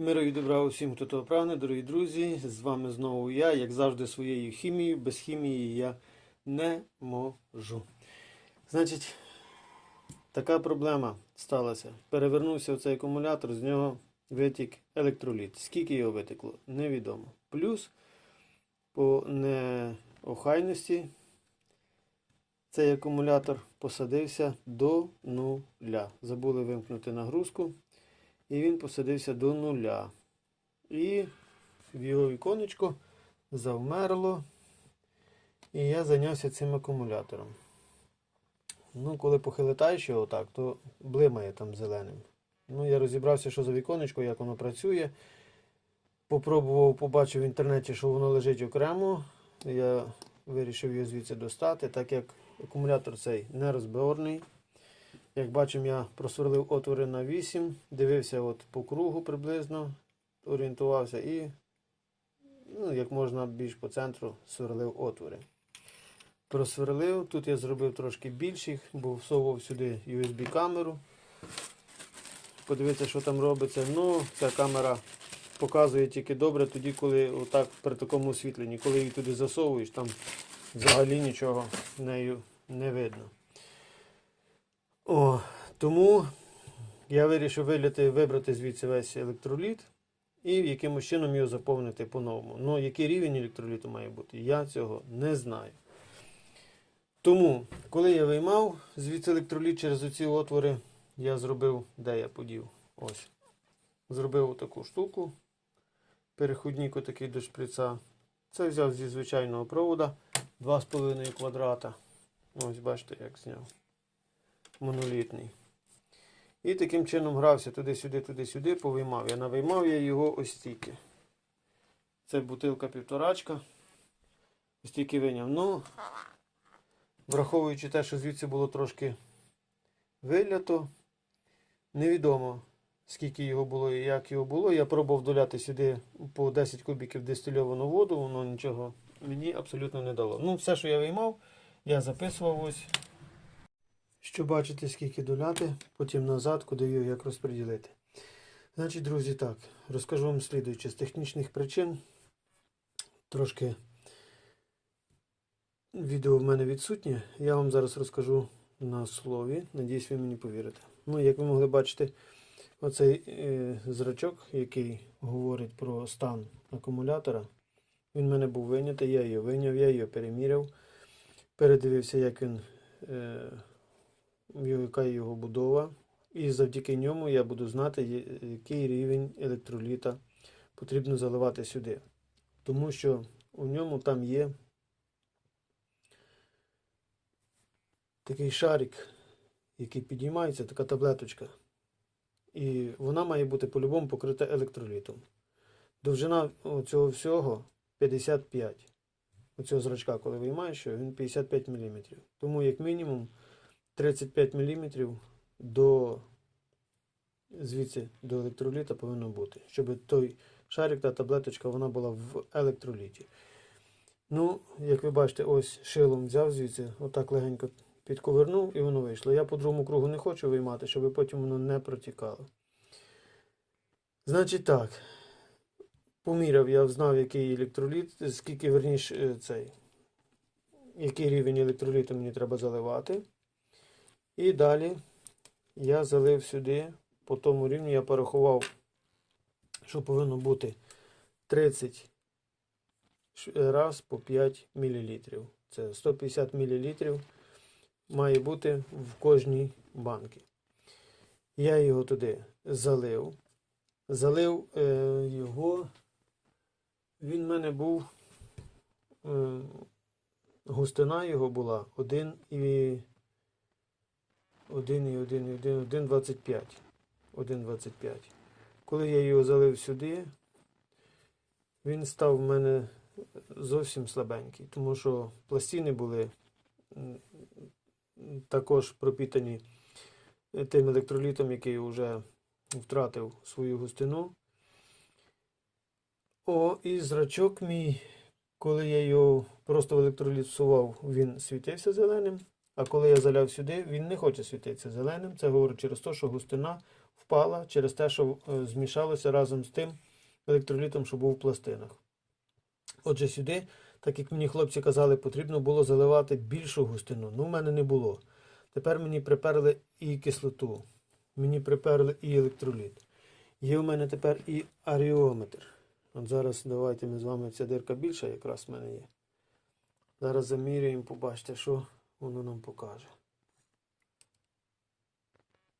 Миру і добра усім, хто того прагне, дорогі друзі. З вами знову я, як завжди, своєю хімією. Без хімії я не можу. Значить, така проблема сталася. Перевернувся цей акумулятор, з нього витік електроліт. Скільки його витекло, невідомо. Плюс по неохайності цей акумулятор посадився до нуля. Забули вимкнути нагрузку. І він посадився до нуля. І в його віконечко завмерло. І я зайнявся цим акумулятором. Ну, коли похилитаєш його так, то блимає там зеленим. Ну, я розібрався, що за віконечко, як воно працює. Попробував, побачив в інтернеті, що воно лежить окремо. Я вирішив його звідси достати, так як акумулятор цей нерозборний. Як бачимо, я просверлив отвори на 8, дивився от по кругу приблизно, орієнтувався і, ну, як можна більш по центру, сверлив отвори. Просверлив, тут я зробив трошки більших, бо всовував сюди USB-камеру. Подивитися, що там робиться. Ну, ця камера показує тільки добре тоді, коли отак при такому освітленні. Коли її туди засовуєш, там взагалі нічого нею не видно. О, тому я вирішив виляти, вибрати звідси весь електроліт і якимось чином його заповнити по-новому. Ну, який рівень електроліту має бути, я цього не знаю. Тому, коли я виймав звідси електроліт через оці отвори, я зробив, де я подів? Ось. Зробив таку штуку. Переходник отакий до шприца. Це взяв зі звичайного провода 2,5 квадрата. Ось бачите, як зняв монолітний. І таким чином грався туди-сюди, туди-сюди, повиймав. Я навиймав я його ось стільки. Це бутилка півторачка. Ось тільки виняв. Ну, враховуючи те, що звідси було трошки вилято, невідомо, скільки його було і як його було. Я пробував доляти сюди по 10 кубиків дистильовану воду, воно нічого мені абсолютно не дало. Ну, все, що я виймав, я записував ось. Щоб бачити, скільки доляти, потім назад, куди його як розподілити. Значить, друзі, так, розкажу вам слідуюче. З технічних причин трошки відео в мене відсутнє. Я вам зараз розкажу на слові. Надіюсь, ви мені повірите. Ну, як ви могли бачити, оцей е, зрачок, який говорить про стан акумулятора, він в мене був винятий, я його виняв, я його переміряв, передивився, як він. Е, яка його будова, і завдяки ньому я буду знати, який рівень електроліта потрібно заливати сюди. Тому що у ньому там є такий шарик, який підіймається, така таблеточка. І вона має бути по-любому покрита електролітом. Довжина цього всього 55. Оцього зрачка, коли виймаєш, він 55 мм. Тому, як мінімум, 35 мм до звідси до електроліта повинно бути, щоб той шарик та таблеточка вона була в електроліті. Ну, як ви бачите, ось шилом взяв звідси, отак легенько підковернув і воно вийшло. Я по другому кругу не хочу виймати, щоб потім воно не протікало. Значить так, поміряв, я знав, який електроліт, скільки верніше е, цей, який рівень електроліту мені треба заливати. І далі я залив сюди, по тому рівню я порахував, що повинно бути 30 ш- раз по 5 мл. Це 150 мл має бути в кожній банці. Я його туди залив. Залив е, його, він в мене був, е, густина його була 1 і 1 і 1 і 1, 1,25. 1,25. Коли я його залив сюди, він став в мене зовсім слабенький, тому що пластини були також пропітані тим електролітом, який вже втратив свою густину. О, і зрачок мій, коли я його просто в електроліт всував, він світився зеленим. А коли я заляв сюди, він не хоче світитися зеленим. Це говорить через те, що густина впала через те, що е, змішалося разом з тим електролітом, що був в пластинах. Отже, сюди, так як мені хлопці казали, потрібно було заливати більшу густину. Ну, в мене не було. Тепер мені приперли і кислоту, мені приперли і електроліт. Є в мене тепер і аріометр. От зараз давайте ми з вами ця дирка більша якраз в мене є. Зараз заміряємо, побачите, що воно нам покаже.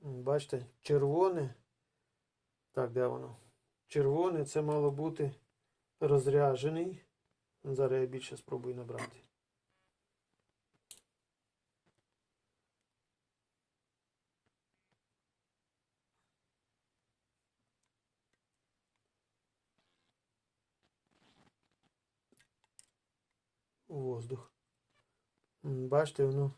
Бачите, червоне. Так, де воно? Червоне це мало бути розряджений. Зараз я більше спробую набрати. воздух. Бачите, воно.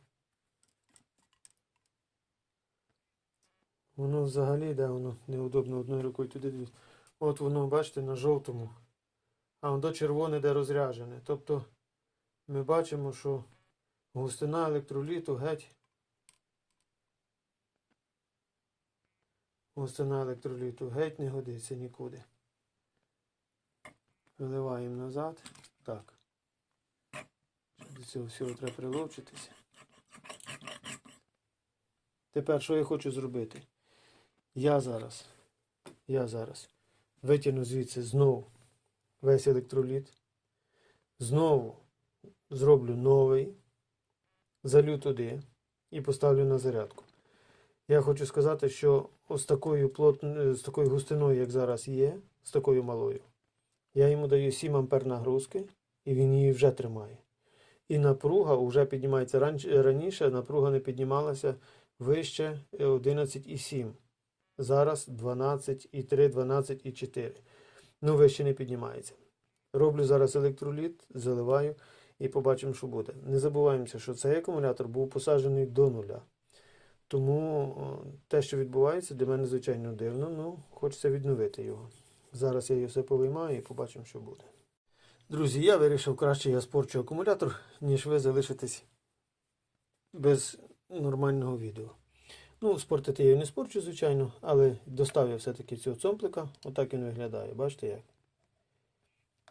Воно взагалі, да, воно неудобно одною рукою туди дивись. От воно, бачите, на жовтому. А воно червоне, де розряджене. Тобто ми бачимо, що густина електроліту геть. Густина електроліту геть не годиться нікуди. Виливаємо назад. Так. До цього всього треба приловчитися. Тепер що я хочу зробити? Я зараз, я зараз витягну звідси знову весь електроліт. Знову зроблю новий, залю туди і поставлю на зарядку. Я хочу сказати, що ось такою плот... з такою густиною, як зараз є, з такою малою, я йому даю 7 ампер нагрузки, і він її вже тримає. І напруга вже піднімається раніше, напруга не піднімалася вище е, 11,7. Зараз 12,3, 12,4. Ну, вище не піднімається. Роблю зараз електроліт, заливаю і побачимо, що буде. Не забуваємося, що цей акумулятор був посаджений до нуля. Тому те, що відбувається, для мене звичайно дивно, ну хочеться відновити його. Зараз я його все повиймаю і побачимо, що буде. Друзі, я вирішив краще я спорчу акумулятор, ніж ви залишитесь без нормального відео. Ну, спортити я його не спорчу, звичайно, але достав я все-таки цього цомплика. Отак він виглядає. Бачите як?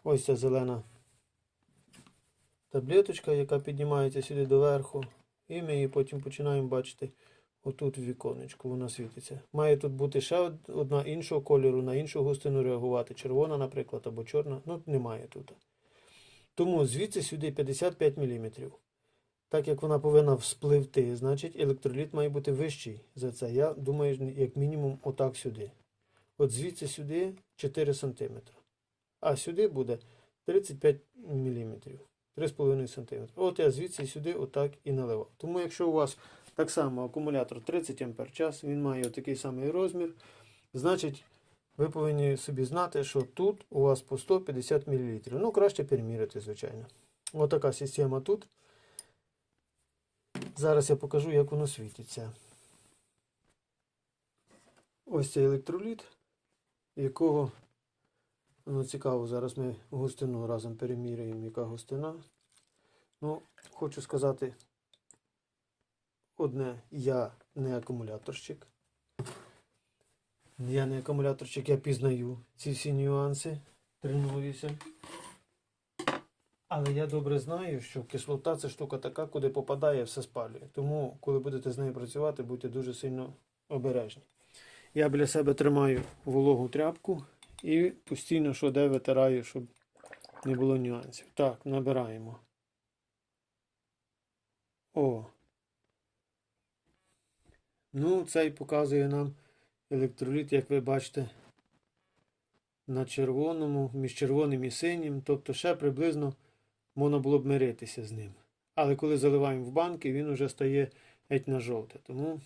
Ось ця зелена таблеточка, яка піднімається сюди доверху. І ми її потім починаємо бачити отут в віконечку, вона світиться. Має тут бути ще одна іншого кольору, на іншу густину реагувати. Червона, наприклад, або чорна. Ну, немає тут. Тому звідси сюди 55 мм. Так як вона повинна вспливти, значить електроліт має бути вищий за це. Я думаю, як мінімум отак сюди. От звідси сюди 4 см. А сюди буде 35 мм. 3,5 см. От я звідси сюди отак і наливав. Тому якщо у вас так само акумулятор 30 ампер час, він має такий самий розмір, значить ви повинні собі знати, що тут у вас по 150 мл. Ну, краще перемірити, звичайно. Отака система тут. Зараз я покажу, як воно світиться. Ось цей електроліт, якого ну, цікаво, зараз ми густину разом переміряємо, яка густина. Ну, хочу сказати одне, я не акумуляторщик. Я не акумуляторщик, я пізнаю ці всі нюанси, тренуюся. Але я добре знаю, що кислота це штука така, куди попадає, все спалює. Тому, коли будете з нею працювати, будьте дуже сильно обережні. Я біля себе тримаю вологу тряпку і постійно що де витираю, щоб не було нюансів. Так, набираємо. О. Ну, цей показує нам електроліт, як ви бачите, на червоному, між червоним і синім. Тобто ще приблизно можна було б миритися з ним. Але коли заливаємо в банки, він вже стає геть на жовте. Тому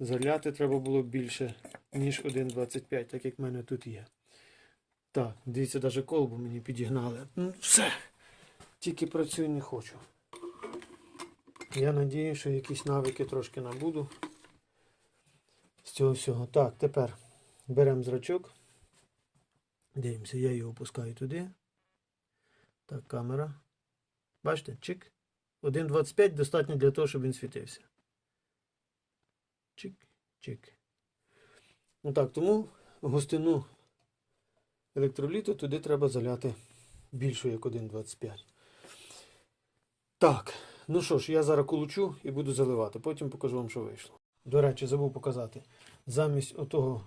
заляти треба було більше, ніж 1,25, так як в мене тут є. Так, дивіться, навіть колбу мені підігнали. Ну, все. Тільки працюю не хочу. Я надію, що якісь навики трошки набуду. З цього всього. Так, тепер беремо зрачок. Дивимося, я його опускаю туди. Так, камера. Бачите, чик. 1,25 достатньо для того, щоб він світився. Чик-чик. Ну так, тому густину електроліту туди треба заляти більшу, як 1,25. Так, ну що ж, я зараз колучу і буду заливати. Потім покажу вам, що вийшло. До речі, забув показати. Замість отого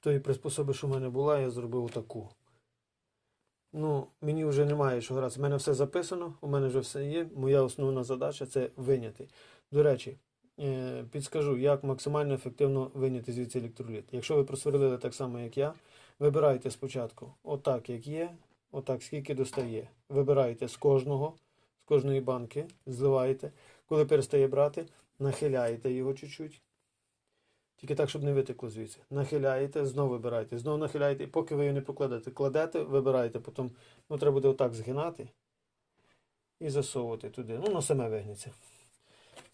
тої приспособи, що в мене була, я зробив отаку. Ну, мені вже немає що грати. У мене все записано, у мене вже все є. Моя основна задача це виняти. До речі, е, підскажу, як максимально ефективно виняти звідси електроліт. Якщо ви просверлили так само, як я, вибирайте спочатку отак, як є, отак, скільки достає. Вибираєте з кожного, кожної банки, зливаєте. Коли перестає брати, нахиляєте його чуть-чуть. Тільки так, щоб не витекло звідси. Нахиляєте, знову вибираєте, знову нахиляєте, і поки ви його не покладете. Кладете, вибираєте, потім ну, треба буде отак згинати і засовувати туди. Ну, воно саме вигнеться.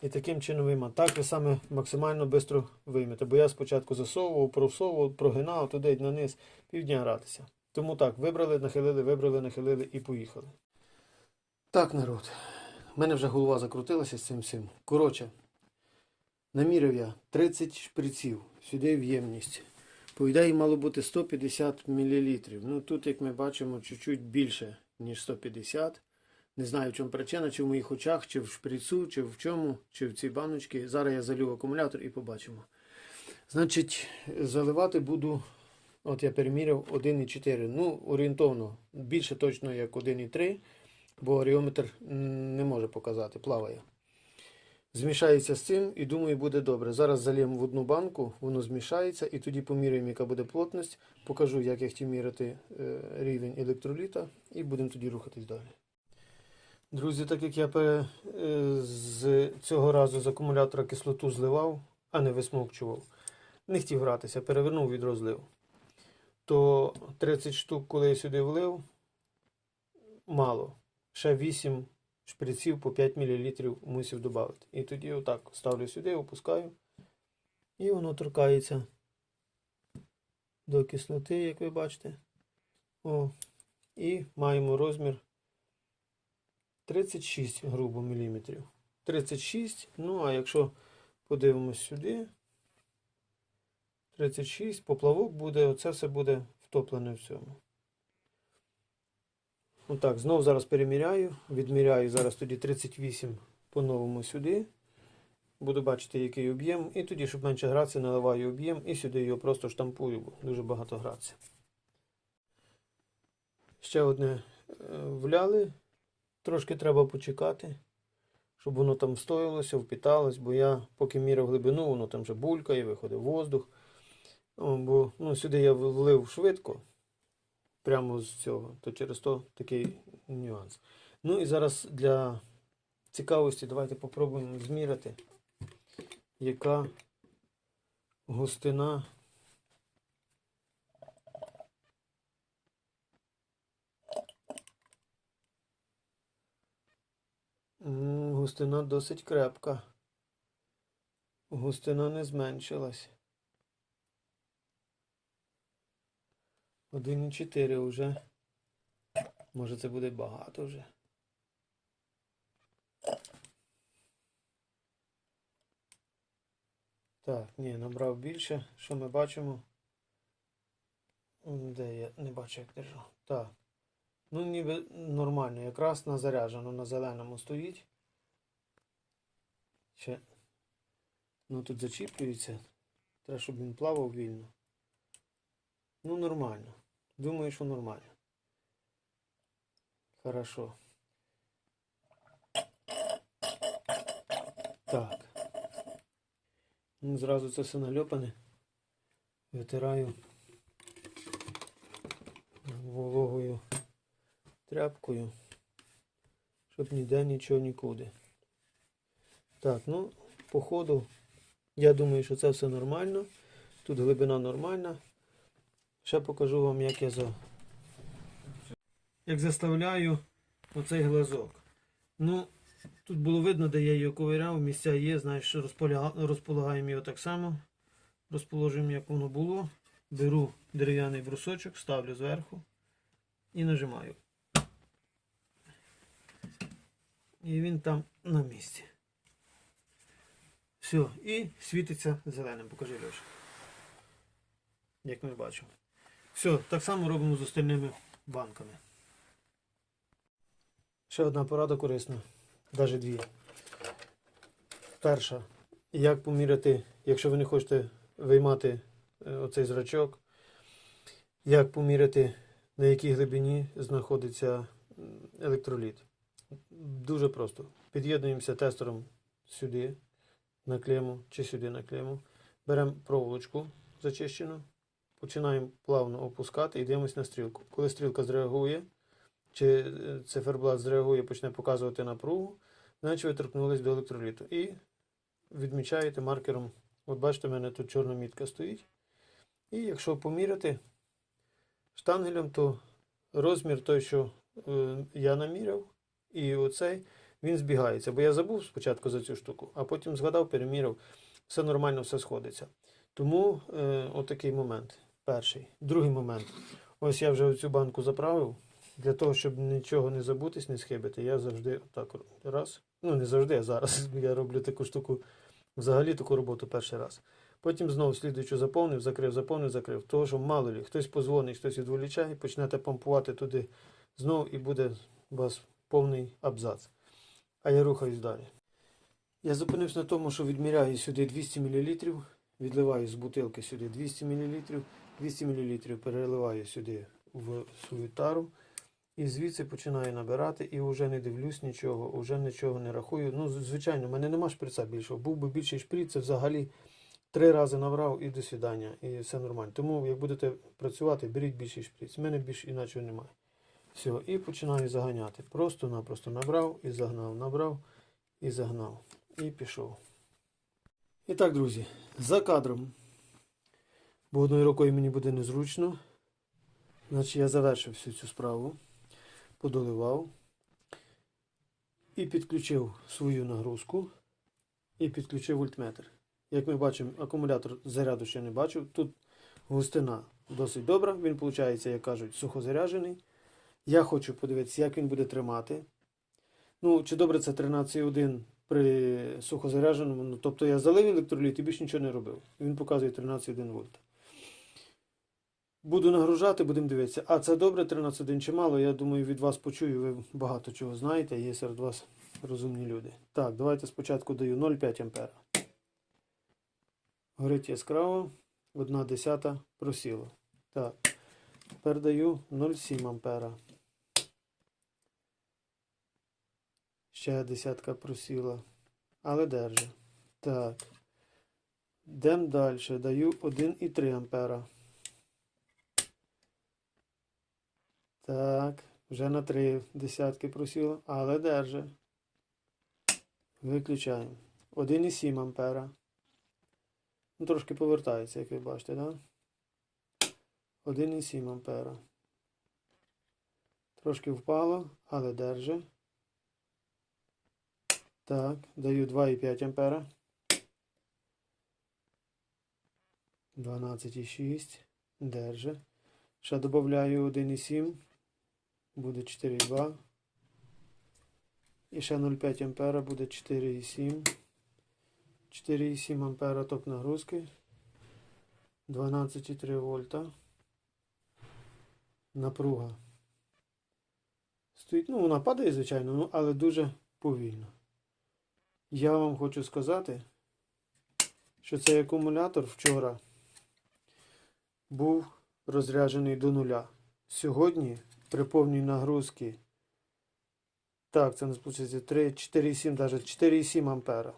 І таким чином виймати. Так ви саме максимально швидко виймете. Бо я спочатку засовував, просовував, прогинав туди на низ, півдня гратися. Тому так, вибрали, нахилили, вибрали, нахилили і поїхали. Так, народ. У мене вже голова закрутилася з цим всім. Коротше, наміряв я 30 шприців сюди в ємність. По ідеї мало бути 150 мл. Ну тут, як ми бачимо, чуть-чуть більше, ніж 150. Не знаю, в чому причина, чи в моїх очах, чи в шприцу, чи в чому, чи в цій баночці. Зараз я залю акумулятор і побачимо. Значить, заливати буду, от я переміряв 1,4. Ну, орієнтовно, більше точно як 1,3, бо оріометр не може показати, плаває. Змішається з цим і думаю, буде добре. Зараз заліємо в одну банку, воно змішається і тоді поміряємо, яка буде плотність. Покажу, як я хотів міряти е, рівень електроліта і будемо тоді рухатись далі. Друзі, так як я е, з цього разу з акумулятора кислоту зливав, а не висмокчував, не хотів гратися, перевернув від розлив. То 30 штук, коли я сюди влив, мало. Ще 8 шприців по 5 мл мусив додати. І тоді отак ставлю сюди, опускаю. І воно торкається до кислоти, як ви бачите. О, і маємо розмір 36 грубо міліметрів. 36. Ну, а якщо подивимось сюди, 36, поплавок буде, оце все буде втоплене в цьому. Отак, знов зараз переміряю, відміряю зараз тоді 38 по-новому сюди. Буду бачити, який об'єм. І тоді, щоб менше гратися, наливаю об'єм і сюди його просто штампую, бо дуже багато гратися. Ще одне е, вляли. Трошки треба почекати, щоб воно там встоялося, впіталось, бо я поки міряв глибину, воно там вже булькає, виходить воздух. Бо ну, сюди я влив швидко, прямо з цього, то через то такий нюанс. Ну і зараз для цікавості давайте попробуємо зміряти, яка густина. Густина досить крепка. Густина не зменшилась. 1,4 вже. Може це буде багато вже. Так, ні, набрав більше. Що ми бачимо? Де я не бачу, як держав. Так. Ну, ніби нормально, якраз на заряджено на зеленому стоїть. Ще. Ну тут зачіплюється. Треба, щоб він плавав вільно. Ну, нормально. Думаю, що нормально. Хорошо. Так. Ну, зразу це все нальопане. Витираю вологою тряпкою, щоб ніде нічого нікуди. Так, ну, по ходу, я думаю, що це все нормально. Тут глибина нормальна. Ще покажу вам, як я за... Як заставляю оцей глазок. Ну, тут було видно, де я його ковиряв, місця є, знаєш, що розполяга- розполагаємо його так само. Розположуємо, як воно було. Беру дерев'яний брусочок, ставлю зверху і нажимаю. І він там на місці. Все, і світиться зеленим. Покажи Льоша. Як ми бачимо. Все, так само робимо з остальними банками. Ще одна порада корисна. Навіть дві. Перша. Як поміряти, якщо ви не хочете виймати е, оцей зрачок, як поміряти, на якій глибині знаходиться електроліт. Дуже просто. Під'єднуємося тестером сюди, на клему чи сюди на клему. Беремо проволочку зачищену, починаємо плавно опускати і дивимося на стрілку. Коли стрілка зреагує, чи е, циферблат зреагує, почне показувати напругу, значить ви торкнулись до електроліту. І відмічаєте маркером. От бачите, в мене тут чорна мітка стоїть. І якщо поміряти штангелем, то розмір той, що е, я наміряв, і оцей, він збігається. Бо я забув спочатку за цю штуку, а потім згадав, переміряв, все нормально, все сходиться. Тому е, отакий момент. Перший. Другий момент. Ось я вже цю банку заправив. Для того, щоб нічого не забутись, не схибити, я завжди отак раз. Ну, не завжди, а зараз я роблю таку штуку, взагалі таку роботу перший раз. Потім знову слідуючу заповнив, закрив, заповнив, закрив. Того, що мало лі, хтось позвонить, хтось відволічає, почнете помпувати туди знову і буде у вас повний абзац. А я рухаюсь далі. Я зупинився на тому, що відміряю сюди 200 мл, відливаю з бутилки сюди 200 мл, 200 мл переливаю сюди в свою тару. І звідси починаю набирати і вже не дивлюсь нічого, вже нічого не рахую. Ну, звичайно, в мене нема шприца більшого. Був би більший шприц, це взагалі три рази набрав і до свідання, і все нормально. Тому, як будете працювати, беріть більший шприц. У мене більш іначе немає. Все, і починаю заганяти. Просто-напросто набрав і загнав, набрав і загнав. І пішов. І так, друзі, за кадром. Бо одною рукою мені буде незручно. Значить, я завершив всю цю справу подоливав і підключив свою нагрузку і підключив вольтметр. Як ми бачимо, акумулятор заряду ще не бачив. Тут густина досить добра, він, виходить, як кажуть, сухозаряджений. Я хочу подивитися, як він буде тримати. Ну, чи добре це 13,1 при сухозарядженому. Ну, тобто я залив електроліт і більше нічого не робив. Він показує 13,1 вольт. Буду нагружати, будемо дивитися. А це добре, 13.1 чи мало. Я думаю, від вас почую, ви багато чого знаєте, є серед вас розумні люди. Так, давайте спочатку даю 0,5 ампера. Горить яскраво, 1 десята просіло. Так, тепер даю 0,7 ампера. Ще десятка просіла, але держи. Так. Йдемо далі. Даю 1,3 ампера. Так, вже на три десятки просіло, але держи. Виключаємо. 1,7 ампера. Ну, трошки повертається, як ви бачите, так? Да? 1,7 ампера. Трошки впало, але держи. Так, даю 2,5 ампера. 12,6. Держи. Ще додаю 1,7. Буде 4,2. І ще 0,5 ампера буде 4,7. 4,7 ампера ток нагрузки. 12,3 вольта. Напруга. Стоїть, ну вона падає, звичайно, ну, але дуже повільно. Я вам хочу сказати, що цей акумулятор вчора був розряджений до нуля. Сьогодні при повній нагрузці. Так, це у нас виходить 3, 4,7, навіть 4,7 ампера.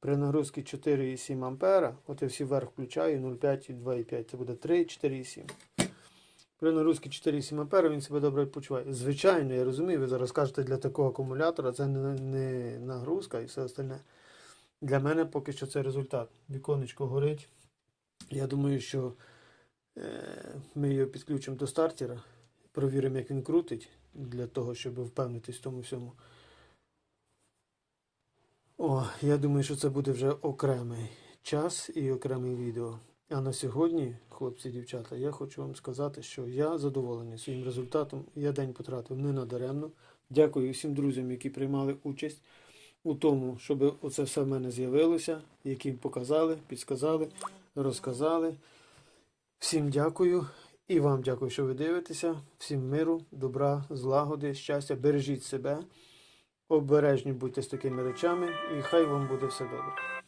При нагрузці 4,7 ампера, от я всі вверх включаю, 0,5 і 2,5. Це буде 3, 4,7. При нагрузці 4,7 ампера він себе добре почуває. Звичайно, я розумію, ви зараз кажете, для такого акумулятора це не, не нагрузка і все остальне. Для мене поки що це результат. Віконечко горить. Я думаю, що е, ми його підключимо до стартера. Провіримо, як він крутить, для того, щоб впевнитись в тому всьому. О, я думаю, що це буде вже окремий час і окреме відео. А на сьогодні, хлопці і дівчата, я хочу вам сказати, що я задоволений своїм результатом. Я день потратив не надаремно. Дякую всім друзям, які приймали участь. у тому, щоб оце все в мене з'явилося, які показали, підсказали, розказали. Всім дякую і вам дякую, що ви дивитеся. Всім миру, добра, злагоди, щастя. Бережіть себе, обережні будьте з такими речами, і хай вам буде все добре.